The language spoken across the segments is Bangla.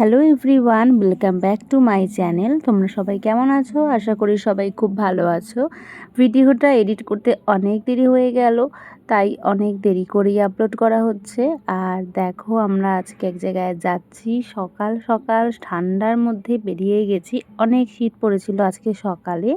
Hello everyone welcome back to my channel তোমরা সবাই কেমন আছো? আশা করি সবাই খুব ভালো আছো। ভিডিওটা এডিট করতে অনেক দেরি হয়ে গেল, তাই অনেক দেরি করেই আপলোড করা হচ্ছে। আর দেখো, আমরা আজকে এক জায়গায় যাচ্ছি। সকাল সকাল, ঠান্ডার মধ্যে বেরিয়ে গেছি। অনেক শীত পড়েছিল আজকে সকালে।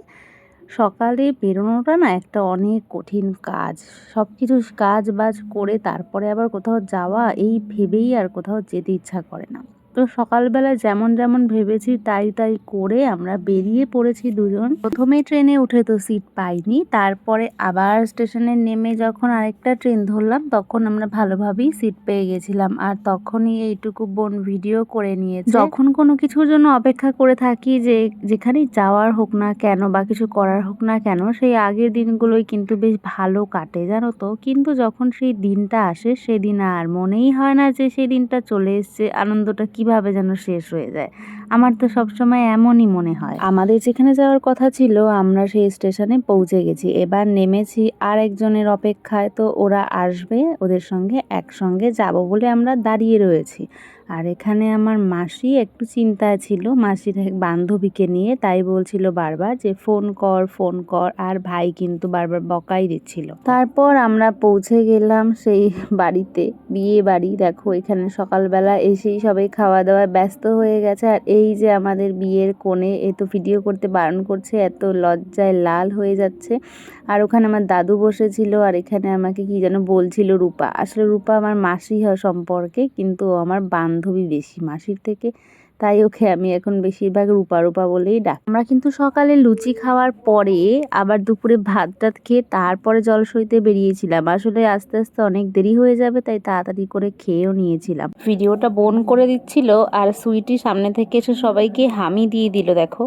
সকালে বেরোনোটা না একটা অনেক কঠিন কাজ। সব কিছু কাজ বাজ করে তারপরে আবার কোথাও যাওয়া, এই ভেবেই আর কোথাও যেতে ইচ্ছা করে না। তো সকালবেলা যেমন যেমন ভেবেছি তাই তাই করে আমরা বেরিয়ে পড়েছি দুজন। প্রথমে ট্রেনে উঠে তো সিট পাইনি, তারপরে আবার স্টেশনে নেমে যখন আরেকটা ট্রেন ধরলাম, তখন আমরা ভালোভাবেই সিট পেয়ে গেছিলাম আর তখনই এইটুকু বোন ভিডিও করে নিয়েছে। যখন কোনো কিছুর জন্য অপেক্ষা করে থাকি যে যেখানেই যাওয়ার হোক না কেন বা কিছু করার হোক না কেন, সেই আগের দিনগুলোই কিন্তু বেশ ভালো কাটে, জানো তো? কিন্তু যখন সেই দিনটা আসে, সেদিন আর মনেই হয় না যে সেই দিনটা চলে এসছে, আনন্দটা কীভাবে যেন শেষ হয়ে যায়। আমার তো সবসময় এমনই মনে হয়। আমাদের যেখানে যাওয়ার কথা ছিল, আমরা সেই স্টেশনে পৌঁছে গেছি। এবার নেমেছি আর একজনের অপেক্ষায়, তো ওরা আসবে, ওদের সঙ্গে একসঙ্গে যাব বলে আমরা দাঁড়িয়ে রয়েছি। আর এখানে আমার মাসি একটু চিন্তায় ছিল মাসির এক বান্ধবীকে নিয়ে, তাই বলছিল বারবার যে, ফোন কর ফোন কর। আর ভাই কিন্তু বারবার বকাই দিচ্ছিল। তারপর আমরা পৌঁছে গেলাম সেই বাড়িতে, বিয়ে বাড়ি। দেখো, এখানে সকালবেলা এসেই সবাই খাওয়া দাওয়ায় ব্যস্ত হয়ে গেছে। আর এই যে আমাদের বিয়ের কোণে, এ তো ভিডিও করতে বারণ করছে, এত লজ্জায় লাল হয়ে যাচ্ছে। আর ওখানে আমার দাদু বসেছিল, আর এখানে আমাকে কি যেন বলছিল রূপা। আসলে রূপা আমার মাসি হয় সম্পর্কে, কিন্তু আমার বান্ধবী বেশি মাসির থেকে, তাই ওকে আমি এখন বেশিরভাগ রূপা রূপা বলেই ডাক। আমরা কিন্তু সকালে লুচি খাওয়ার পরে আবার দুপুরে ভাত টাত খেয়ে তারপরে জল সইতে বেরিয়েছিলাম। আসলে আস্তে আস্তে অনেক দেরি হয়ে যাবে, তাই তাড়াতাড়ি করে খেয়েও নিয়েছিলাম। ভিডিওটা বোন করে দিচ্ছিল আর সুইটি সামনে থেকে এসে সবাইকে হামি দিয়ে দিল, দেখো।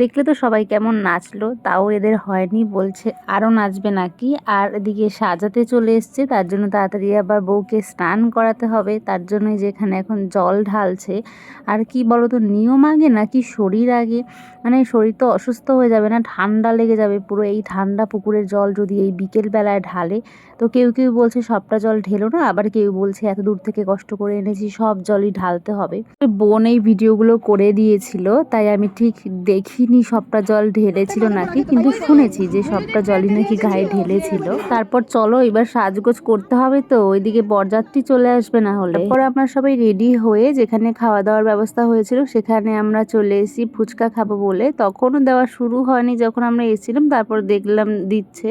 দেখলে তো সবাই কেমন নাচলো, তাও এদের হয়নি, বলছে আরও নাচবে নাকি, আর এদিকে সাজাতে চলে এসছে, তার জন্য তাড়াতাড়ি আবার বউকে স্নান করাতে হবে, তার জন্যই যেখানে এখন জল ঢালছে, আর কি বলো তো নিয়ম আগে নাকি শরীর আগে মানে শরীর তো অসুস্থ হয়ে যাবে না, ঠান্ডা লেগে যাবে পুরো, এই ঠান্ডা পুকুরের জল যদি এই বিকেল বেলায় ঢালে, তো কেউ কেউ বলছে সবটা জল ঢেলো না, আবার কেউ বলছে এত দূর থেকে কষ্ট করে এনেছি, সব জলই ঢালতে হবে। বোন এই ভিডিওগুলো করে দিয়েছিল, তাই আমি ঠিক দেখিনি সবটা জল ঢেলেছিল নাকি, কিন্তু শুনেছি যে সবটা জলই নাকি গায়ে ঢেলেছিল। তারপর চলো এবার সাজগোজ করতে হবে তো, ওইদিকে বরযাত্রী চলে আসবে না হলে। তারপর আমরা সবাই রেডি হয়ে যেখানে খাওয়া দাওয়ার ব্যবস্থা হয়েছিল, সেখানে আমরা চলে এসেছি ফুচকা খাব বলে। তখনও দেওয়া শুরু হয়নি যখন আমরা এসেছিলাম, তারপর দেখলাম দিচ্ছে,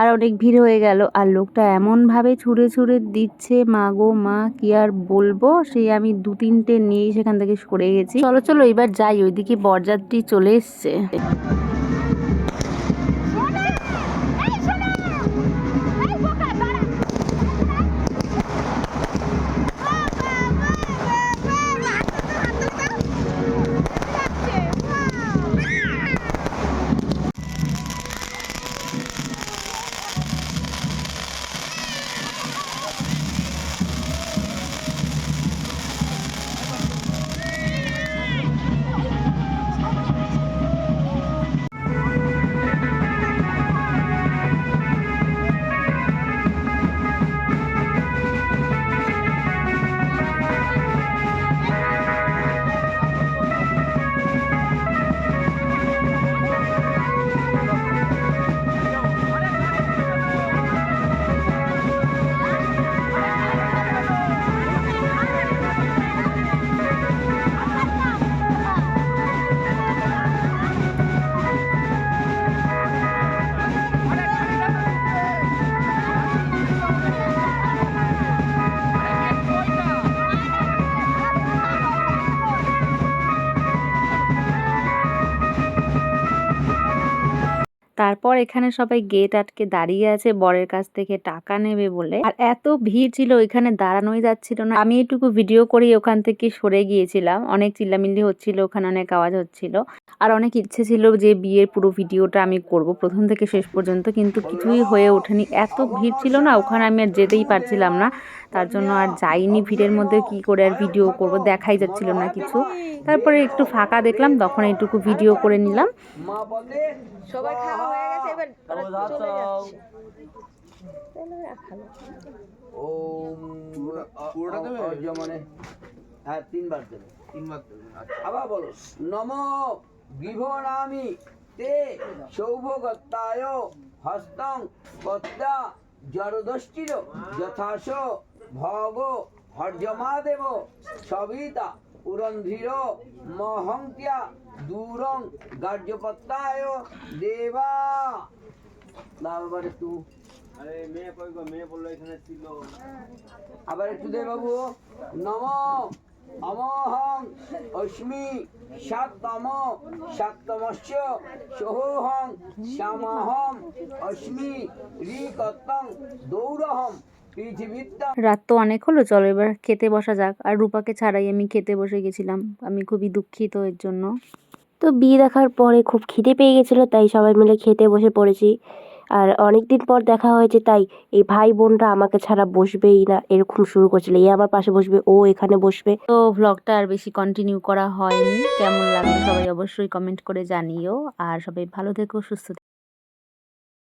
আর অনেক ভিড় হয়ে গেল। আর লোকটা এমনভাবে ছুঁড়ে ছুঁড়ে দিচ্ছে, মা গো, মা, কি আর বলব? সেই আমি দু তিনটে নিয়েই সেখান থেকে সরে গেছি। চলো চলো, এবার যাই, ওইদিকে বরযাত্রী চলে এসছে। você. তারপর এখানে সবাই গেট আটকে দাঁড়িয়ে আছে, বরের কাছ থেকে টাকা নেবে বলে। আর এত ভিড় ছিল ওইখানে দাঁড়ানোই যাচ্ছিল না। আমি একটুকু ভিডিও করেই ওখান থেকে সরে গিয়েছিলাম। অনেক চিল্লামিল্লি হচ্ছিল, ওখানে অনেক আওয়াজ হচ্ছিল। আর অনেক ইচ্ছে ছিল যে বিয়ের পুরো ভিডিওটা আমি করব, প্রথম থেকে শেষ পর্যন্ত। কিন্তু কিছুই হয়ে ওঠেনি। এত ভিড় ছিল না, ওখানে আমি আর যেতেই পারছিলাম না। তার জন্য আর যাইনি ভিড়ের মধ্যে, কি করে আর ভিডিও করব দেখাই যাচ্ছিল না কিছু। তারপরে একটু ফাঁকা দেখলাম, তখন এইটুকু ভিডিও করে নিলাম। সবাই হয়ে গেছে এবার চলে যাচ্ছে। ওম পুরোটা দেবে? মানে হ্যাঁ তিনবার দেবে। তিনবার দেবে আবার বলো নম গৃহনামি তে সৌভগত্তায় হস্তং পদ্মা জড়দষ্টির যথাস ভগ হর্যমাদেব সবিতা পুরন্ধির মহন্ত্যা দূরং গার্যপত্তায় দেবা। এখানে ছিল। আবার একটু দে বাবু। নম। অমহং। অস্মি। সাততম। সাততমস্য সোহং শ্যামহম অস্মি। রিকতং দৌরহম রাত তো অনেক হলো চলো এবার খেতে বসা যাক। আর রূপাকে ছাড়াই আমি খেতে বসে গেছিলাম। আমি খুবই দুঃখিত এর জন্য। তো বিয়ে দেখার পরে খুব খিদে পেয়ে গেছিল তাই সবাই মিলে খেতে বসে পড়েছি। আর অনেক দিন পর দেখা হয়েছে তাই এই ভাই বোনরা আমাকে ছাড়া বসবেই না এরকম শুরু করছিল। এ আমার পাশে বসবে ও এখানে বসবে। তো ভ্লগটা আর বেশি কন্টিনিউ করা হয়নি। কেমন লাগল সবাই অবশ্যই কমেন্ট করে জানিও। আর সবাই ভালো থেকো সুস্থ থেকো।